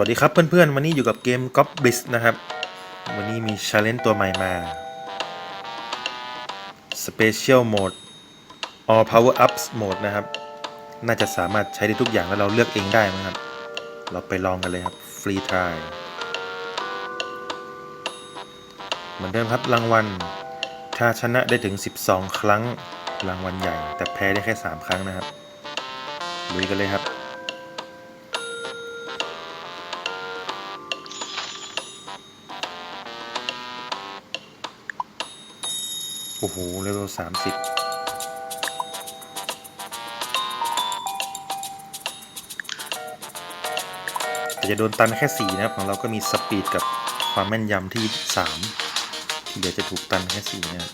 สวัสดีครับเพื่อนๆ วันนี้อยู่กับเกม g o b b l i s นะครับ วันนี้มี Challenge ตัวใหม่มา Special Mode All Power Ups Mode นะครับ น่าจะสามารถใช้ได้ทุกอย่างแล้วเราเลือกเองได้มั้งครับ เราไปลองกันเลยครับ Free Try เหมือนเดิมครับรางวัล ถ้าชนะได้ถึง 12 ครั้งรางวัลใหญ่ แต่แพ้ได้แค่ 3 ครั้งนะครับลุยกันเลยครับ โอ้โหเลเวลสามสิบแต่จะโดนตันแค่สี่นะครับ ของเราก็มีสปีดกับความแม่นยำที่สามที่เหลือจะถูกตันแค่สี่นะครับ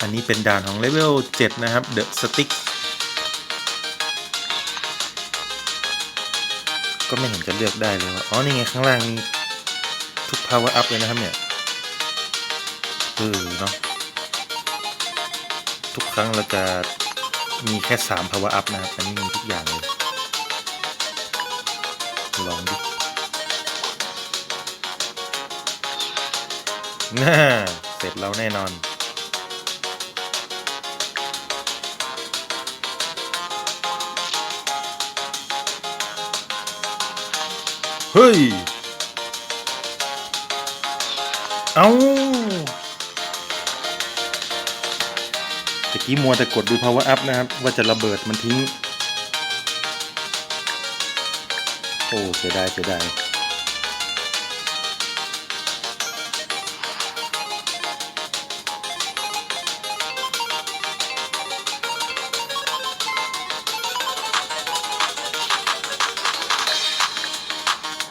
อันนี้เป็นด่านของเลเวล7นะครับ The Stick ก็ไม่เห็นจะเลือกได้เลยว่าอ๋อ นี่ไงข้างล่างมี power up เลยนะครับเนี่ยเออเนาะทุกครั้งเราจะมีแค่ 3 power up นะครับอันนี้มีทุกอย่างเลย ลองดิน่าเสร็จแล้วแน่นอน เฮ้ย เอาตะกี้มัวแต่กดดู power up นะครับ ว่าจะระเบิดมันทิ้ง โอ้เสียดายเสียดาย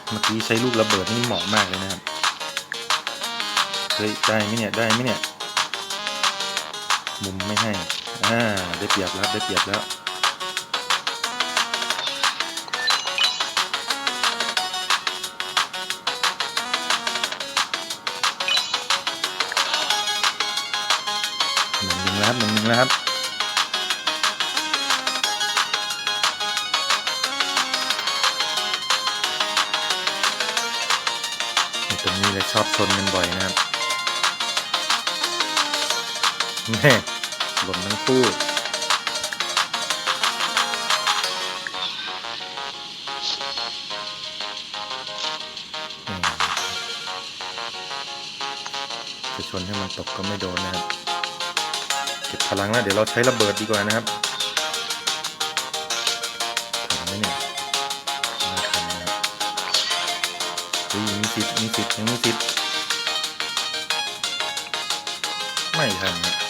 เมื่อกี้ใช้ลูกระเบิดนี่เหมาะมากเลยนะครับ เฮ้ยได้ไหมเนี่ยได้ไหมเนี่ยมุมไม่ให้อ่าได้เปรียบแล้วได้เปรียบแล้วหนึ่งหนึ่งแล้วครับหนึ่งหนึ่งแล้วครับตรงนี้เลยชอบชนกันบ่อยนะครับ แม่หล่นทั้งคู่จะชนให้มันตกก็ไม่โดนนะครับ เก็บพลังแล้วเดี๋ยวเราใช้ระเบิดดีกว่านะครับถึงไหมเนี่ยไม่ทันนะครับเฮ้ยมีสิทธิ์มีสิทธิ์ยังมีสิทธิ์ไม่ทันนะ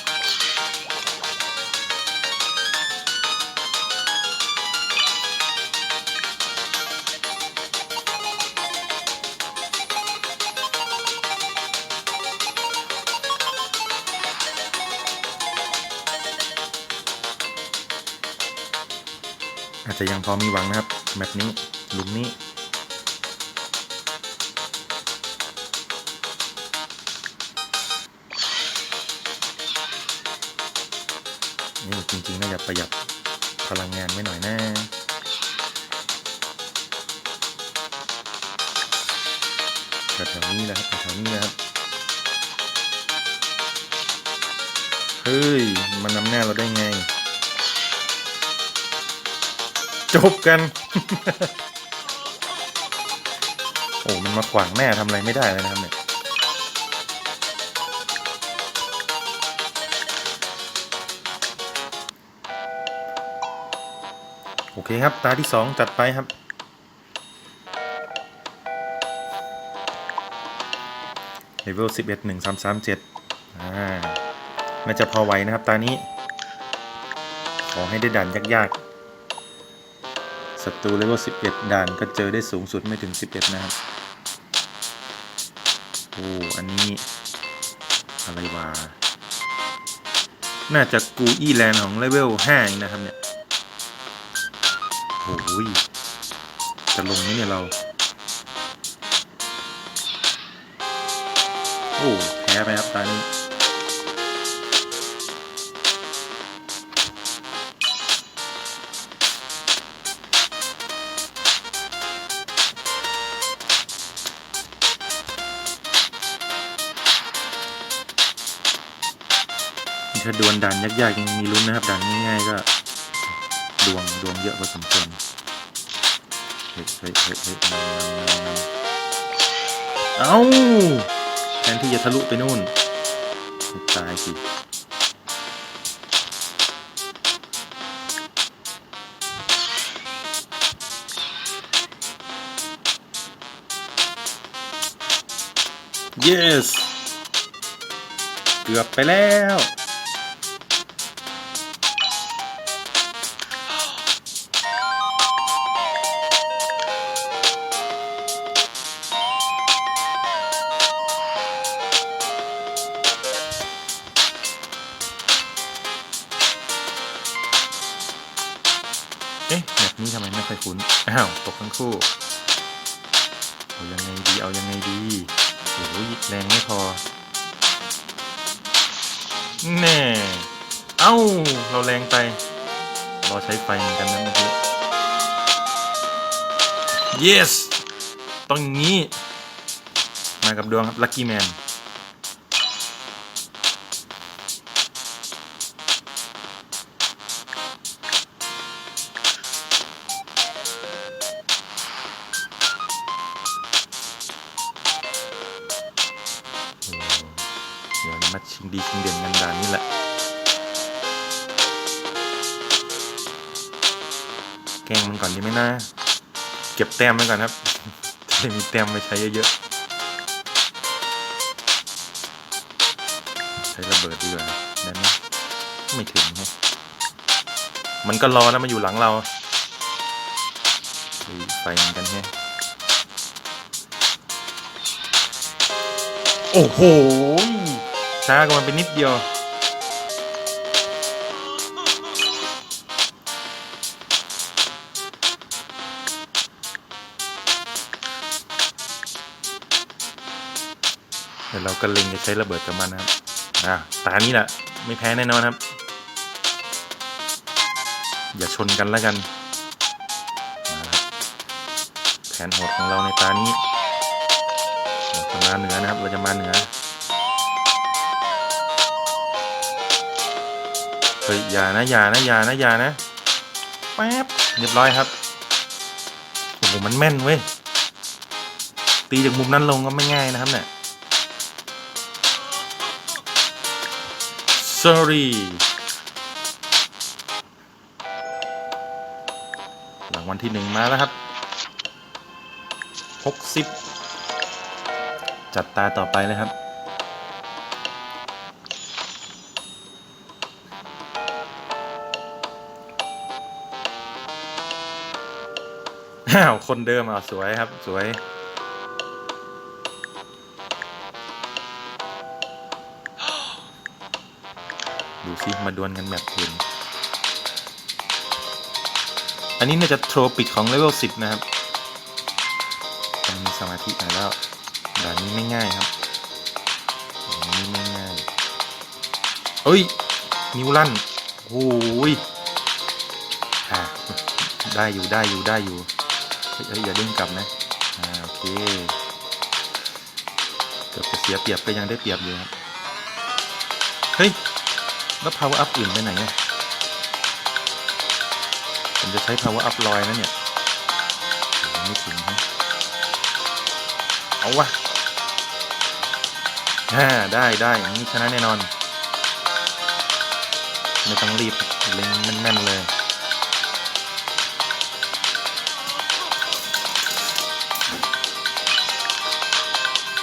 อาจจะยังพอมีหวังนะครับแบบนี้หลุมนี้ นี่จริงๆน่าจะประหยัดพลังงานไว้หน่อยนะ บกัน โอ้ มันมาขวางหน้าทำอะไรไม่ได้เลยนะครับเนี่ยโอเคครับ ตาที่สองจัดไปครับ เลเวลสิบเอ็ดหนึ่งสามสามเจ็ดอ่า น่าจะพอไหวนะครับ ตานี้ ขอให้ได้ด่านยากๆ ศัตรูเลเวลสิบเอ็ดด่านก็เจอได้สูงสุดไม่ถึงสิบเอ็ดนะครับ โอ้ อันนี้ อะไรวะ น่าจะกูอี้แลนด์ของเลเวลห้านะครับเนี่ย โอ้ย จะลงไหมเนี่ยเรา โอ้ แพ้ไปครับตอนนี้ ถ้าดวลด่านยากๆยังมีลุ้นนะครับด่านง่ายๆก็ ดวงดวงเยอะพอสมควรเฮ้ยเฮ้ยเฮ้ยเฮ้ยเอ้าแทนที่จะทะลุไปนู่นตายสิ yes เกือบไปแล้ว ค่อยคุ้น อ้าว ตกทั้งคู่ เอายังไงดี เอายังไงดีโอ้ยแรงไม่พอ แน่ เอ้า เราแรงไป เรอใช้ไฟเหมือนกันนะเมื่อกี้ yes ต้องอย่างนี้ มากับดวงครับลัค นเดี๋ยวมาชิงดีชิงเด่นกันดานนี้แหละแกงมันก่อนดีไหมนะเก็บแต้มไว้ก่อนครับจะได้มีแต้มไปใช้เยอะๆใช้ระเบิดดีกว่าได้ไหมไม่ถึงฮะมันก็รอนะมาอยู่หลังเราไฟมือนกันแฮะโอ้โห ช้ากว่ามันไปนิดเดียว เดี๋ยวเราก็เล็งจะใช้ระเบิดกับมันนะครับ อะตานี้แหละไม่แพ้แน่นอนครับ อย่าชนกันแล้วกันแผนโหดของเราในตานี้ จะมาเหนือนะครับ เราจะมาเหนือ เฮ้ยอย่านะอย่านะอย่านะอย่านะแป๊บเรียบร้อยครับโอ้โหมันแม่นเว้ยตีจากมุมนั้นลงก็ไม่ง่ายนะครับเนี่ย sorry หลังวันที่หนึ่งมาแล้วครับหกสิบจัดตาต่อไปเลยครับ อ้าว คนเดิมอะสวยครับ สวย ดูสิ มาดวลกันแบบอื่นอันนี้น่าจะโทรปิดของเลเวล 10 นะครับต้องมีสมาธิหน่อยแล้วด่านนี้ไม่ง่ายครับด่านนี้ไม่ง่ายเฮ้ย นิ้วลั่นโอ้ยอะได้อยู่ได้อยู่ได้อยู่ เฮ้ยอย่าด้งกลับนะ อ่าโอเค เกือบจะเสียเปรียบก็ยังได้เปรียบอยู่ครับ เฮ้ย แล้ว power up อื่นไปไหนเนี่ยผมจะใช้ power up ลอยนะเนี่ยไม่ถึงนะเอาวะอ่าได้ได้อย่างนี้ชนะแน่นอน ไม่ต้องรีบเล็งแม่นๆเลย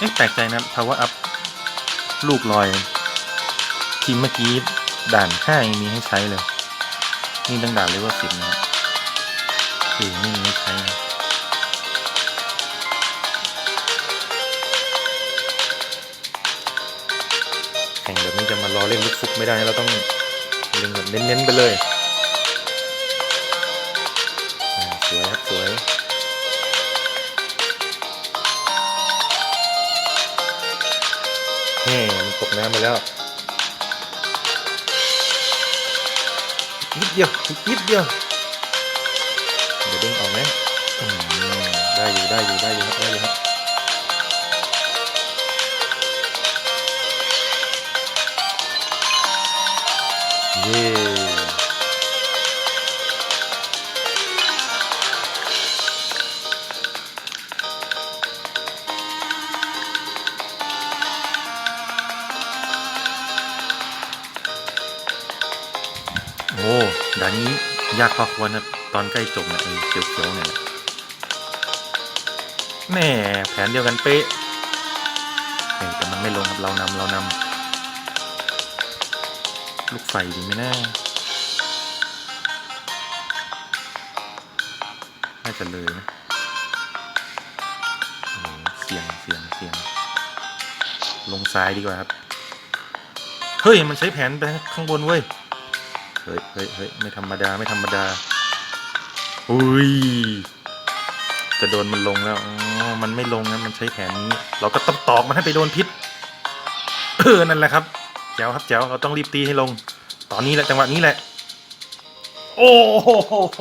เอ๊ะแปลกใจนะ power up ลูกลอย ทีมเมื่อกี้ด่านห้ายังมีให้ใช้เลย นี่ตั้งด่านเลเวลสิบนะคือไม่มีให้ใช้นะแข่งแบบนี้จะมารอเล่นลูกฟุกไม่ได้เราต้องเล่นแบบเน้นๆไปเลยสวยครับสวย นี่มันตกน้ำไปแล้วนิดเดียวนิดเดียว เดี๋ยวเด้งออกไหมมได้อยู่ได้อยู่ได้อยู่ครับได้อยู่ครับเย้ นนี้ยากพอควรนะตอนใกล้จบนะไอ้เขียวๆเนี่ยแม่แผนเดียวกันเป๊ะแต่มันไม่ลงครับเรานำเรานำลูกไฟดีไหมนะน่าจะเลยนะเสียงเสียงเสียงลงซ้ายดีกว่าครับ เฮ้ย มันใช้แผนไปข้างบนเว้ย เฮ้ยเฮ้ยเฮ้ยไม่ธรรมดาไม่ธรรมดา อุ้ย จะโดนมันลงแล้วอ๋อมันไม่ลงนะมันใช้แผนนี้ เราก็ต้องตอกมันให้ไปโดนพิษ เออ นั่นแหละครับ แจ๋วครับแจ๋วเราต้องรีบตีให้ลง ตอนนี้แหละจังหวะนี้แหละ โอ้โห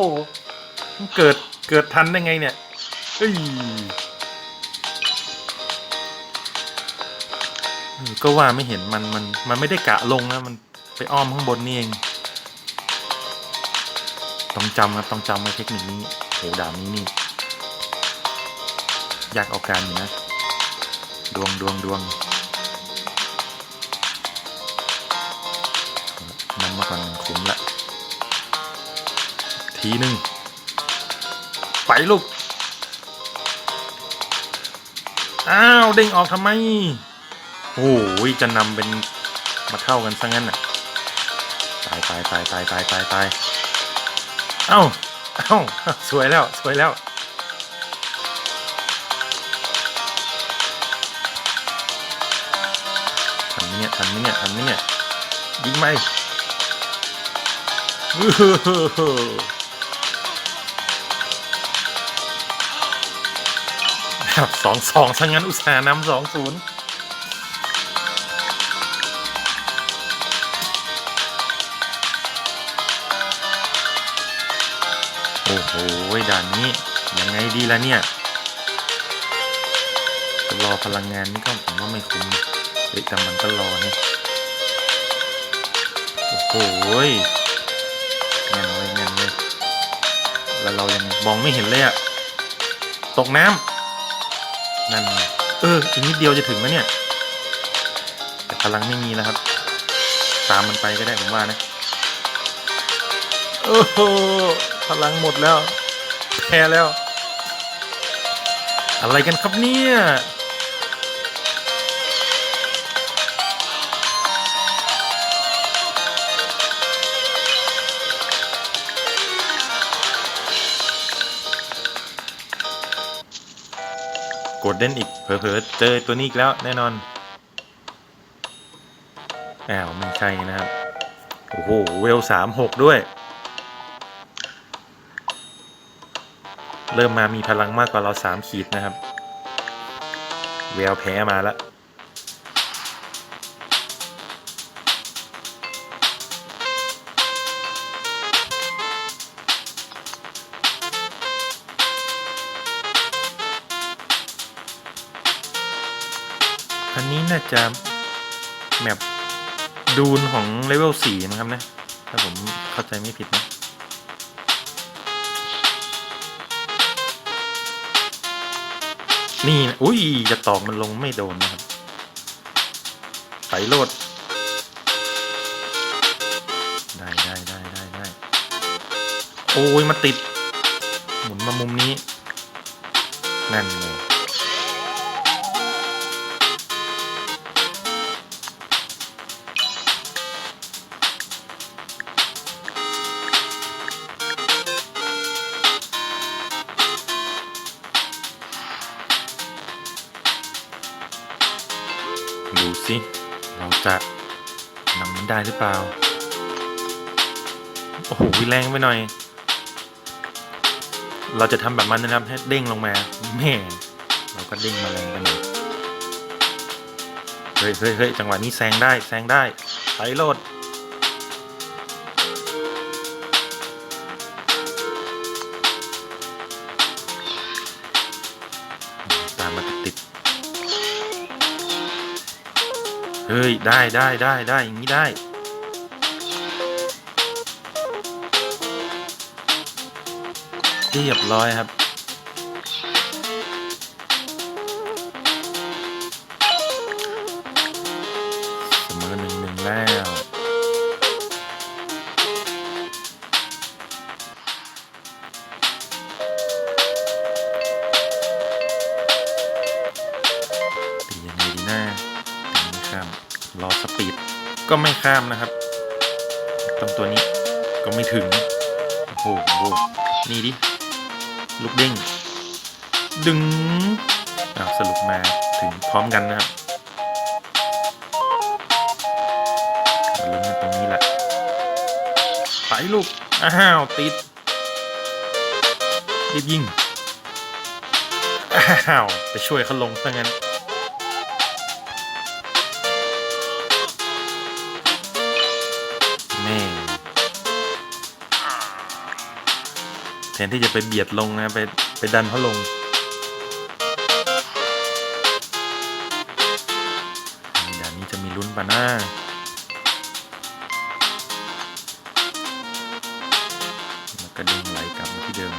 เกิดเกิดทันได้ไงเนี่ยเฮ้ยก็ว่าไม่เห็นมันมันมันไม่ได้กะลงนะมันไปอ้อมข้างบนนี่เอง ต้องจำครับต้องจำไว้เทคนิคนี้โหด่านนี้นี่ยากเอาการอยู่นะดวงดวงดวงนำมาก่อนขุมละ ทีหนึ่งไปลูก อ้าวเด้งออกทำไม โอ้ยจะนำเป็นมาเท่ากันซะงั้นน่ะ ตายตายตายตายตายตายตาย เอ้า เอ้า สวยแล้ว สวยแล้ว ทันไหมเนี่ยทันไหมเนี่ยทันไหมเนี่ย ยิงไหมฮือหือแบบสองสองซะงั้นอุตส่าห์นำสองศูนย์ โอ้โหด่านนี้ยังไงดีล่ะเนี่ยรอพลังงานนี่ก็ผมว่าไม่คุ้มเฮ้ยแต่มันก็รอนี่โอ้โหแน่นเลยแน่นเลยแล้วเรายังมองไม่เห็นเลยอะตกน้ำนั่นเอออีกนิดเดียวจะถึงแล้วเนี่ย แต่พลังไม่มีแล้วครับ ตามมันไปก็ได้ผมว่านะโอ้โห พลังหมดแล้ว แพ้แล้ว อะไรกันครับเนี่ยกดเด่นอีกเผลอๆเจอตัวนี้อีกแล้วแน่นอนอ้าวไม่ใช่นะครับ โอ้โห เวลสามหกด้วย เริ่มมามีพลังมากกว่าเราสามขีดนะครับเวลแพ้มาแล้วอันนี้น่าจะแมปดูนของเลเวลสี่นะครับนะ ถ้าผมเข้าใจไม่ผิดนะ นี่นะอุ้ยจะตอกมันลงไม่โดนนะครับไฟโลด ได้ได้ได้ได้ได้โอ้ยมาติด หมุนมามุมนี้ นั่นไง จะนำมันได้หรือเปล่า โอ้โหแรงไปหน่อย เราจะทำแบบมันนะครับให้เด้งลงมาแม่เราก็เด้งมาแรงไปหน่อยเฮ้ยเฮ้ยเฮ้ยจังหวะนี้แซงได้แซงได้ไปโลด เฮ้ย ได้ได้ได้ได้อย่างนี้ได้ เรียบร้อยครับ เสมอหนึ่งหนึ่งแล้วเป็ยังไงดีนะ ข้ามรอสปีดก็ไม่ข้ามนะครับตรงตัวนี้ก็ไม่ถึง โอ้โหนี่ดิลูกเด้งดึงอ้าวสรุปมาถึงพร้อมกันนะครับลุ้นกันตรงนี้แหละไปลูก อ้าว ติดรีบยิง อ้าว ไปช่วยเขาลงซะงั้น ทนที่จะไปเบียดลงนะไปไปดันเขาลงด่านนี้จะมีลุ้นปะหน้าแล้วก็ดึงไหลกลับมาที่เดิม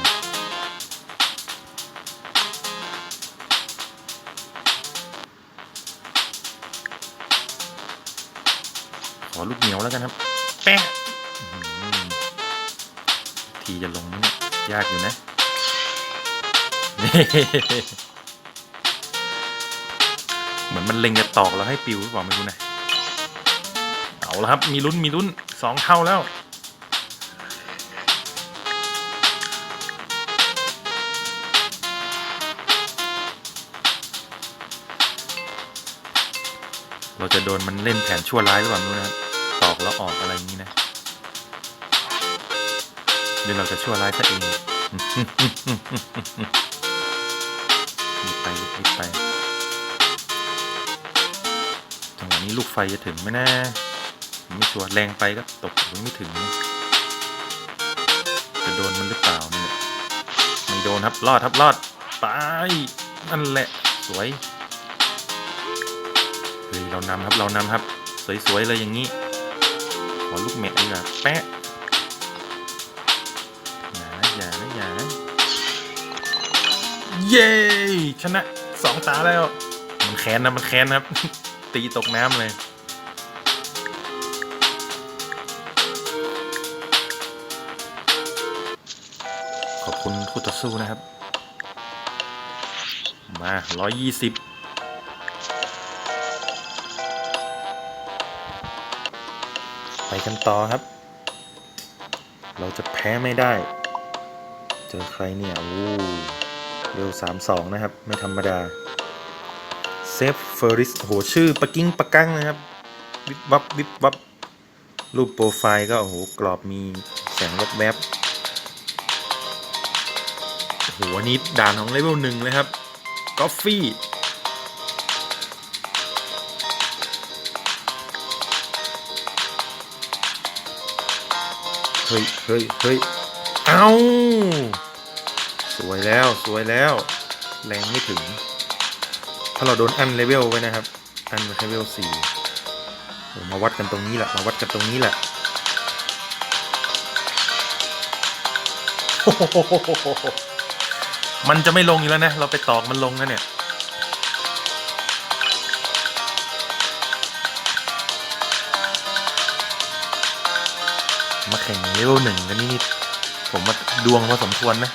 ขอลูกเหนียวแล้วกันครับ แป๊ะอื้อหือทีจะลงไหมเนี่ ยากอยู่นะเหมือนมันเล็งจะตอกแล้วให้ปิวหรือเปล่าไม่รู้นะ เอาละครับ มีลุ้นมีลุ้นสองเท่าแล้ว เราจะโดนมันเล่นแผนชั่วร้ายหรือเปล่าไม่รู้นะครับตอกแล้วออกอะไรอย่างนี้นะ เดี๋ยวเราจะชั่วร้ายซะเองรีบไปลูกรีบไป จังหวะนี้ลูกไฟจะถึงไหมนะ ไม่ชัวร์แรงไปก็ตกถึงไม่ถึง จะโดนมันหรือเปล่านี่แหละไม่โดนครับ รอดครับรอดไปนั่นแหละ สวย เฮ้ย เรานำครับ เรานำครับ สวยๆเลยอย่างนี้ ขอลูกแมะดีกว่าแปะ เย้ชนะสองตาแล้ว มันแค้นนะมันแค้นครับ ตีตกน้ำเลยขอบคุณคู่ต่อสู้นะครับ มาร้อยยี่สิบไปกันต่อครับ เราจะแพ้ไม่ได้ เจอใครเนี่ย โอ้ เร็วสามสองนะครับ ไม่ธรรมดา เซฟเฟอริสโหชื่อปะกิ้งปะกั้งนะครับ วิบวับวิบวับ รูปโปรไฟล์ก็ โอ้โห กรอบมีแสงวับแวบโอ้โหอันนี้ด่านของเลเวลหนึ่งเลยครับกอฟฟี่เฮ้ยเฮ้ยเฮ้ยเอาส วยแล้วสวยแล้ว แรงไม่ถึง ถ้าเราโดนอันเลเวลไว้นะครับ อันเลเวลสี่โอ้มาวัดกันตรงนี้แหละมาวัดกันตรงนี้แหละมันจะไม่ลงอยู่แล้วนะ เราไปตอกมันลงนะเนี่ยมาแข่งเลเวลหนึ่งกันนี่ผมว่าดวงพอสมควรนะ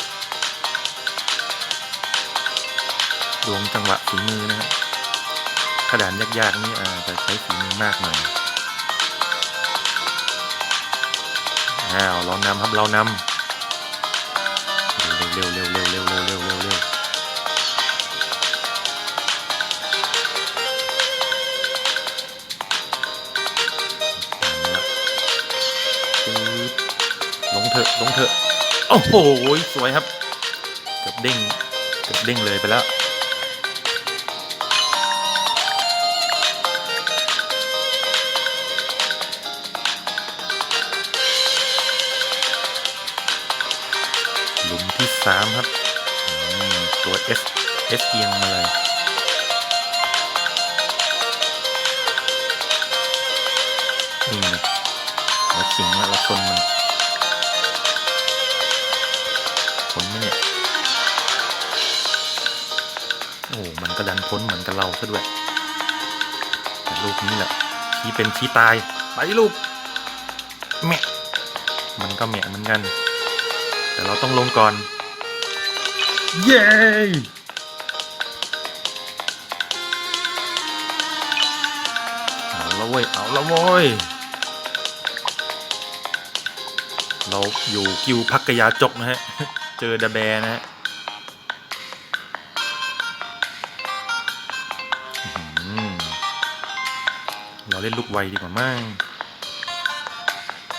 ดวงจังหวะฝีมือนะครับขดานยากๆนี่อาจจะใช้ฝีมือมากหน่อยอ้าวเรานำครับเรานำเร็วเร็วเร็วเร็วเร็วเร็วเร็วเร็วลงเถอะลงเถอะโอ้โหสวยครับ เกือบเด้งเกือบเด้งเลยไปแล้ว 3 ครับตัวเอสเอียงมาเลยนี่เราขิงแล้วราชนมันพ้นไหมเนี่ย โอ้มันก็ดันพ้นเหมือนกับเราซะด้วยลูกนี้แหละชี้เป็นชี้ตาย ไปลูกแม่มันก็แมะเหมือนกัน แต่เราต้องลงก่อน เย้เอาละเว้ยเอาละเว้ยเราอยู่กิวพักกยาจกนะฮะ เจอดาแบร์นะฮะเราเล่นลูกไวดีกว่ามั่ง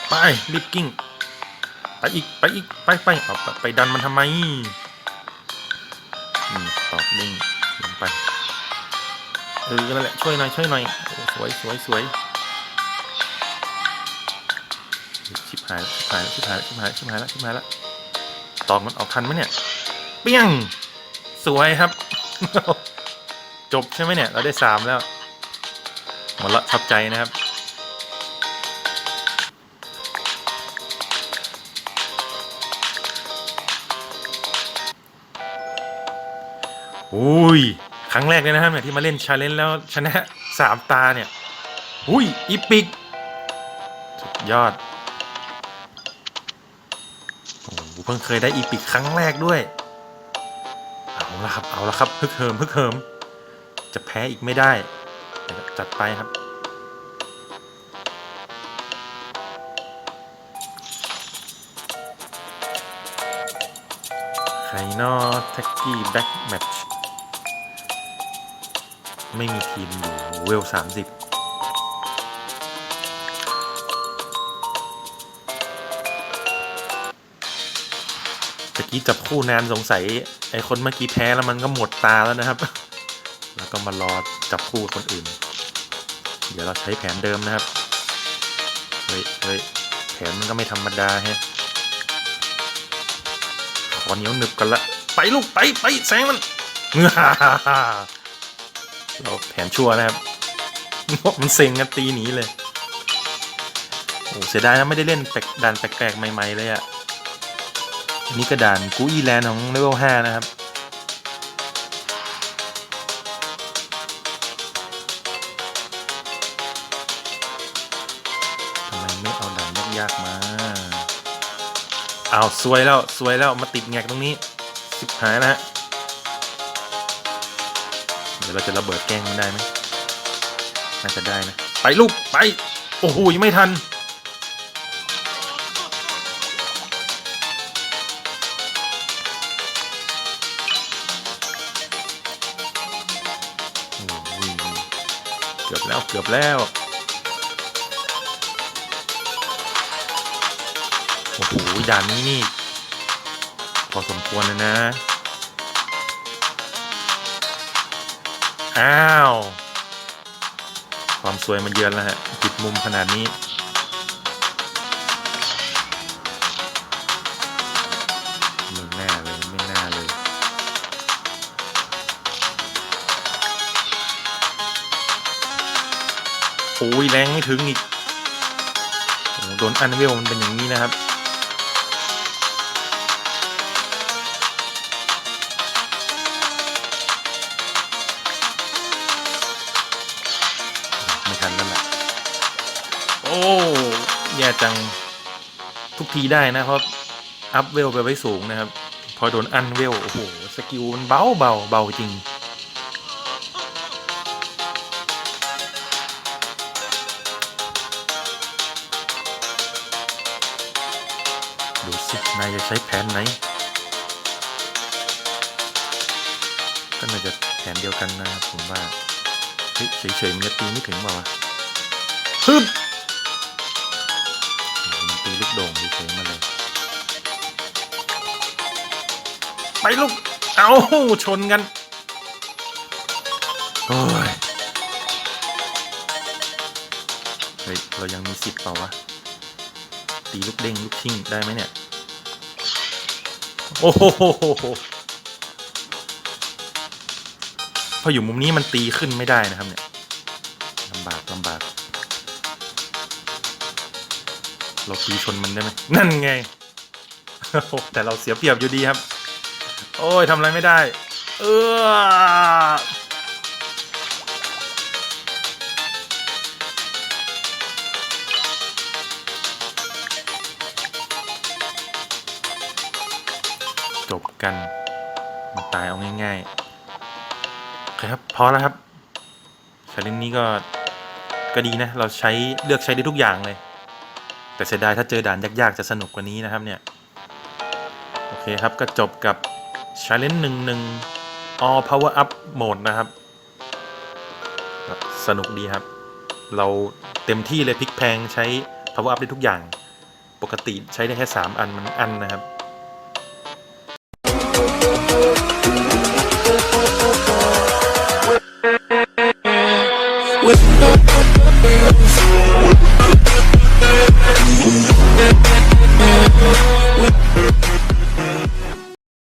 ไปรีบกิ้ง ไปอีก ไปอีก ไปไปเอาไปดันมันทำไม นี่ตอกเด้งลงไปเออนั่นแหละช่วยหน่อยช่วยหน่อยสวยสวยสวยชิบหายแล้วชิบหายแล้วชิบหายแล้วชิบหายแล้วชิบหายแล้วตอกมันออกทันไหมเนี่ยเปี้ยงสวยครับ จบใช่ไหมเนี่ย เราได้สามแล้วหมดละชอบใจนะครับ อุ้ยครั้งแรกเลยนะครับเนี่ยที่มาเล่นชาเลนจ์แล้วชนะสามตาเนี่ยอุ้ยอีปิกสุดยอดโอ้เพิ่งเคยได้อีปิกครั้งแรกด้วยเอาละครับเอาละครับฮึกเหิมฮึกเหิมจะแพ้อีกไม่ได้จัดไปครับไคนอแท็กกี้แบ็กแมทช์ ไม่มีทีมอยู่เวลสามสิบตะกี้จับคู่นานสงสัย ไอ้คนเมื่อกี้แพ้แล้วมันก็หมดตาแล้วนะครับ แล้วก็มารอจับคู่คนอื่น เดี๋ยวเราใช้แผนเดิมนะครับ เฮ้ยเฮ้ยแผนมันก็ไม่ธรรมดาแฮะขอเหนียวหนึบกันละ ไปลูกไปไปแซงมัน เราแผนชั่วนะครับมันเซ็งกันตีหนีเลยโอ้เสียดายนะไม่ได้เล่นแปลกด่านแปลกๆใหม่ ๆ เลยอะ่ะอันนี้ก็ด่านกูอีแลนด์ของเลเวล5นะครับทำไมไม่เอาด่านยากๆมาอ้าวสวยแล้วสวยแล้วมาติดแงกตรงนี้สิบหายนะฮะ ดี๋ยวเราจะระเบิดแกล้งมันได้ไหมน่าจะได้นะ ไปลูก ไป โอ้โหยังไม่ทัน เกือบแล้วเกือบแล้วโอ้โหด่านนี้นี่ พอสมควรเลยนะ อ้าว ความสวยมันเยือนแล้วฮะติดมุมขนาดนี้ ไม่น่าเลย ไม่น่าเลย โอ้ยแรงไม่ถึงอีกโอ้โหโดนอันเวลมันเป็นอย่างนี้นะครับ จังทุกทีได้นะ เพราะอัพเวลไปไว้สูงนะครับ พอโดนอันเวล โอ้โห สกิลมันเบาเบาเบาจริง ดูสิ นายจะใช้แผนไหน ก็น่าจะแผนเดียวกันนะครับผมว่า เฮ้ยเฉยๆมันจะตีไม่ถึงเปล่าวะฮึบ ลูกโด่งเฉยๆมาเลย ไปลูก เอาชนกัน โอ้ย เฮ้ย เรายังมีสิทธิ์เปล่าวะ ตีลูกเด้งลูกชิ่งได้ไหมเนี่ย โอ้โหพออยู่มุมนี้มันตีขึ้นไม่ได้นะครับเนี่ยลำบากลำบาก เราตีชนมันได้ไหมนั่นไง แต่เราเสียเปรียบอยู่ดีครับ โอ้ยทำอะไรไม่ได้ เออจบกัน มัตายเอาง่ายๆครับ พอแล้วครับชาเลนจ์นี้ก็ก็ดีนะ เราใช้เลือกใช้ได้ทุกอย่างเลย แต่เสียดายถ้าเจอด่านยากๆจะสนุกกว่านี้นะครับเนี่ย โอเคครับก็จบกับ Challenge หนึ่งหนึ่ง All Power Up Mode นะครับ สนุกดีครับ เราเต็มที่เลยพลิกแพงใช้ Power Up ได้ทุกอย่าง ปกติใช้ได้แค่ 3 อันมันอันนะครับ